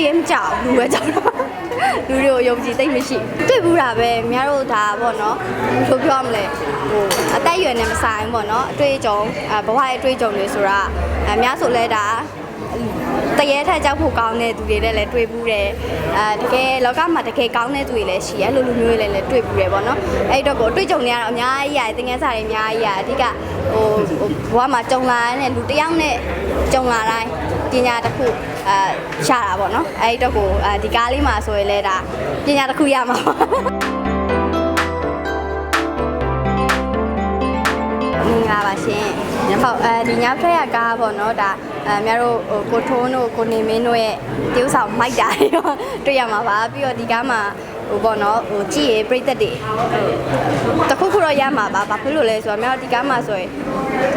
တရေမကြောက်လူပဲကြောက်တော့လူတွေကိုယုံကြည်သိမ့်မရှိတွေ့ဘူးတာပဲများတို့ဒါပေါ့နော်ဘယ်လိုပြောရမလဲဟိုအသက်အရွယ်နဲ့မဆိုင်ဘူးပေါ့နော်အတွေ့အကြုံအဘဝရဲ့အတွေ့အကြုံတွေဆိုတာအများဆိုလဲဒါတရေထက်ကြောက်ဖို့ကောင်းတဲ့သူတွေနဲ့လည်းတွေ့ဘူးတယ်အဲတကယ်လောကမှာတကယ်ကောင်းတဲ့သူတွေလည်းရှိရလူလူမျိုးတွေလည်းလည်းတွေ့ဘူးတယ်ပေါ့နော်အဲ့တော့ကိုအတွေ့အကြုံတွေကတော့အများကြီးရတယ်သင်ခန်းစာတွေအများကြီးရအဓိကဟိုဘဝမှာကြုံလာတဲ့လူတစ်ယောက်နဲ့ကြုံလာတိုင်းပညာတစ်ခု အဲရှာတာပေါ့နော်အဲ့တော့ကိုအဲဒီကားလေးမှာဆိုရင်လည်းဒါပညာတစ်ခုရမှာပါမင်္ဂလာပါရှင်ဟုတ်အဲဒီညဖက်ရကားပေါ့နော်ဒါအဲများတို့ဟိုကိုထိုးတို့ကိုနေမင်းတို့ရဲ့တိ ਉ ဆောင်မိုက်တာတွေတော့တွေ့ရမှာပါပြီးတော့ဒီကားမှာ ဟိုပေါ့နော်ဟိုကြည့်ရပြိသက်တွေတခုခုတော့ရမှာပါဘာဖြစ်လို့လဲဆိုတော့များတို့ဒီကားမှာဆိုရင်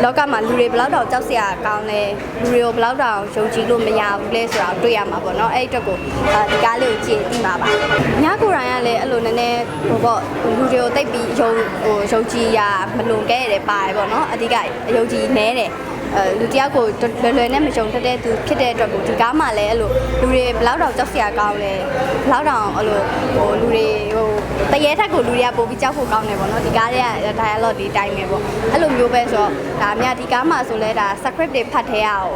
လောကမှာလူတွေဘယ်လောက်တောင်ကြောက်စရာကောင်းလဲလူတွေကိုဘယ်လောက်တောင်ယုံကြည်လို့မရဘူးလဲဆိုတာတွေ့ရမှာပေါ့နော်အဲ့ဒီအတွက်ကိုဒီကားလေးကိုကြည့်သိမှာပါညကိုယ်တိုင်ကလည်းအဲ့လိုနည်းနည်းဟိုပေါ့လူတွေကိုတိတ်ပြီးယုံဟိုယုံကြည်ရမလွန်ခဲ့ရတယ်ပါတယ်ပေါ့နော်အဓိကအယုံကြည်နဲတယ်အဲ လူတယောက်ကိုလွယ်လွယ်နဲ့မကြုံတတ်တဲ့သူဖြစ်တဲ့အတွက်ကိုဒီကားမှလည်းအဲ့လိုလူတွေဘယ်လောက်တောင်ကြောက်စရာကောင်းလဲဘယ်လောက်တောင်အဲ့လိုဟိုလူတွေဟိုတရေထက်ကိုလူတွေကပိုပြီးကြောက်ဖို့ကောင်းတယ်ပေါ့နော်ဒီကားတွေက dialogue ဒီတိုင်းပဲပေါ့အဲ့လိုမျိုးပဲဆိုတော့ဒါအများဒီကားမှဆိုလဲဒါ script တွေဖတ်ထဲရအောင်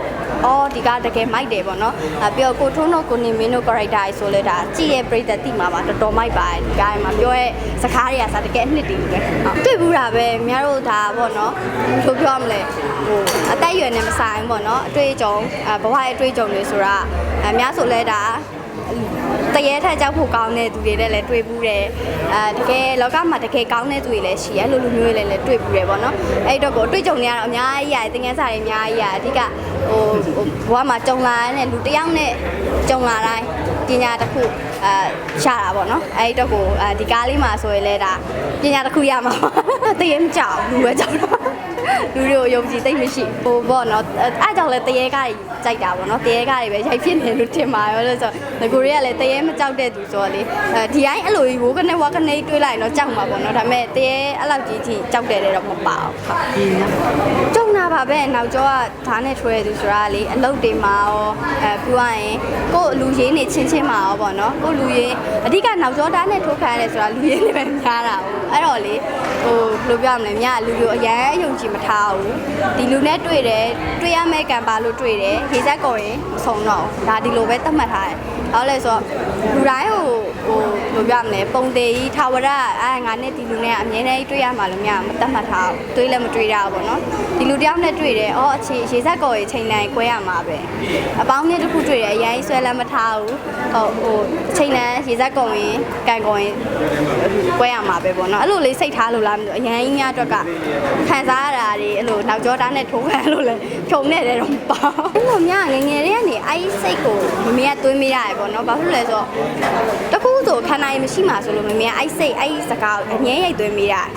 အော်ဒီကားတကယ်မိုက်တယ်ပေါ့နော်အဲပြီးတော့ကိုထုံးတို့ကိုနေမင်းတို့ character တွေဆိုလဲဒါကြည့်ရဲ့ပြိသက်တိမှာပါတော်တော်မိုက်ပါတယ်ဒီကားမှာပြောရဲ့စကားတွေကစားတကယ်အနှစ်တည်းပဲဟုတ်တွေ့ဘူးတာပဲအများတို့ဒါပေါ့နော်ဘယ်လိုပြောရမလဲဟိုအသက်အ ရွယ်နဲ့မဆိုင်ဘူးပေါ့နော်အတွေ့အကြုံအဘဝရဲ့အတွေ့အကြုံတွေဆိုတာအများဆိုလဲဒါတရေထက်ကြောက်ဖို့ကောင်းတဲ့သူတွေနဲ့လည်းတွေ့ဘူးတယ်အဲတကယ်လောကမှာတကယ်ကောင်းတဲ့သူတွေလည်းရှိရလူလူမျိုးတွေလည်းလည်းတွေ့ဘူးတယ်ပေါ့နော်အဲ့တော့ကိုအတွေ့အကြုံတွေကတော့အများကြီးရတယ်သင်ခန်းစာတွေအများကြီးရအဓိကဟိုဘဝမှာကြုံလာတဲ့လူတစ်ယောက်နဲ့ကြုံလာတိုင်းပညာတစ်ခုအဲရှာတာပေါ့နော်အဲ့တော့ကိုဒီကားလေးမှာဆိုရင်လည်းဒါပညာတစ်ခုရမှာပါတရေမကြောက်လူပဲကြောက်တော့ လူတွေကိုယုံကြည်သိမ့်မရှိဟိုပေါ့နော်အဲ့ကြောင့်လဲတရေကားကြီးကြိုက်တာပေါ့နော်တရေကားတွေပဲရိုက်ဖြစ်နေလို့ထင်ပါရောလို့ဆိုငကိုတွေကလည်းတရေမကြောက်တဲ့သူဆိုတော့လေအဲဒီတိုင်းအဲ့လိုကြီးဝိုးကနေဝါကနေတွေးလိုက်ရင်တော့ကြောက်မှာပေါ့နော်ဒါပေမဲ့တရေအဲ့လောက်ကြီးထိကြောက်တယ်တဲ့တော့မပါဘူးဟုတ်ကြုံတာပါပဲနောက်ကျောကဓာတ်နဲ့ထွဲသူဆိုတာလေအလုတ်တွေမှာရောအဲပြီးသွားရင်ကို့လူရင်းနေချင်းချင်းမှာရောပေါ့နော်ကို့လူရင်းအဓိကနောက်ကျောဓာတ်နဲ့ထိုးခံရတယ်ဆိုတာလူရင်းတွေပဲများတာဟုတ်အဲ့တော့လေဟိုဘယ်လိုပြောရမလဲမြလူမျိုးအရန်ယုံကြည်မထားဘူးဒီလူနဲ့တွေ့တယ်တွေ့ရမယ့်ကံပါလို့တွေ့တယ်ရေစက်ကော်ရင်မဆုံးတော့ဘူးဒါဒီလိုပဲသတ်မှတ်ထားတယ်ဘာလို့လဲဆိုတော့လူတိုင်းဟိုဟိုဘယ် လိုပြောရမလဲပုံသေးကြီးထာဝရအဲငါနဲ့ဒီလူနဲ့အမြဲတမ်းတွေ့ရမှာလို့မြမသတ်မှတ်ထားဘူးတွေးလည်းမတွေးတာဘူးပေါ့နော်ဒီလူတယောက်နဲ့တွေ့တယ်အော်အခြေရေစက်ကော်ရင်ချိန်တိုင်း꿰ရမှာပဲအပေါင်းနဲ့တစ်ခုတွေ့တယ်အရင်ဆွဲလည်းမထားဘူးဟိုဟိုချိန်တိုင်းရေစက်ကော်ရင်ကန်ကော်ရင်꿰ရမှာပဲပေါ့နော်အဲ့လိုလေးစိတ်ထားလို့လားမသိဘူးအရင်ကြီးများအတွက်ကခံစားရတာတွေအဲ့လိုနောက်ကျောသားနဲ့ထိုးခံလို့လဲဖြုံနေတယ်တော့မပေါ့အဲ့လိုများငယ်ငယ်လေးကနေအဲ့ဒီစိတ်ကိုမမေကတွေးမိရတယ်ပေါ့နော်ဘာဖြစ်လို့လဲဆိုတော့တခုဆိုခန္ဓာရင်မရှိမှဆိုလို့မမေကအဲ့စိတ်အဲ့စကားကိုအငြင်းရိုက်သွင်းမိရတယ်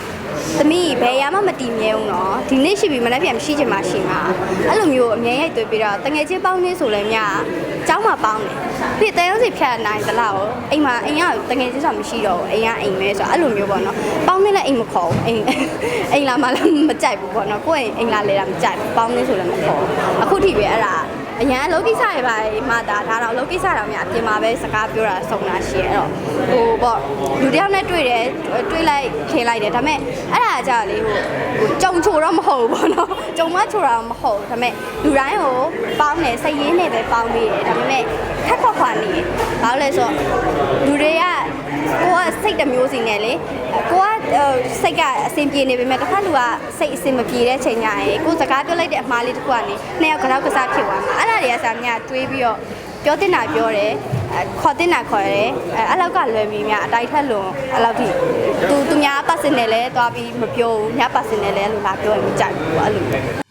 သမီးဘယ်ရမှမတည်မြဲဘူးနော်ဒီနေ့ရှိပြီမနေ့ပြန်မရှိချင်မှရှိမှာအဲ့လိုမျိုးအမြဲရိုက်သွင်းပြီးတော့တငယ်ချင်းပေါင်းနေဆိုလဲမြကျောင်းမှာပေါင်းတယ်ပြီးတဲရုံးစီဖြတ်နိုင်သလားအိမ်မှာအိမ်ကတငယ်ချင်းဆိုတာမရှိတော့ဘူးအိမ်ကအိမ်မဲဆိုအဲ့လိုမျိုးပေါ့နော်ပေါင်းနေလဲအိမ်မခေါ်ဘူးအိမ်အိမ်လာမှလည်းမကြိုက်ဘူးပေါ့နော်ကိုယ့်အိမ်အိမ်လာလေတာမကြိုက်ဘူးပေါင်းနေဆိုလည်းမခေါ်အခုထိပဲအဲ့ဒါ အရန်လောကိစ္စတွေပါမှဒါဒါတော့လောကိစ္စတော့များအပြင်မှာပဲစကားပြောတာစုံတာရှိရတော့ဟိုပေါ့လူတယောက်နဲ့တွေ့တယ်တွေ့လိုက်ခင်လိုက်တယ်ဒါပေမဲ့အဲ့ဒါကြလေဟိုဟိုကြုံချိုတော့မဟုတ်ဘူးပေါ့နော်ကြုံမချိုတာမဟုတ်ဒါပေမဲ့လူတိုင်းကိုပေါင်းတယ်စိတ်ရင်းနဲ့ပဲပေါင်းပြီးတယ်ဒါပေမဲ့ခက်ခွက်ခွာနေဘာလို့လဲဆိုတော့လူတွေကကိုကစိတ်တစ်မျိုးစီနဲ့လေကိုက စိတ်ကအဆင်ပြေနေပေမဲ့တစ်ခါလူကစိတ်အဆင်မပြေတဲ့ချိန်ညရင်ကိုစကားပြောလိုက်တဲ့အမှားလေးတစ်ခုကနေနှစ်ယောက်ကြောက်ကစားဖြစ်သွားမှာအဲ့ဒါတွေကစာမြတွေးပြီးတော့ပြောတင်တာပြောတယ်ခေါ်တင်တာခေါ်တယ်အဲအဲ့လောက်ကလွယ်ပြီးများအတိုက်ထက်လွန်အဲ့လောက်ထိသူသူများ personal လဲသွားပြီးမပြောဘူးည personal လဲလို့လာပြောရင်မကြိုက်ဘူးအဲ့လို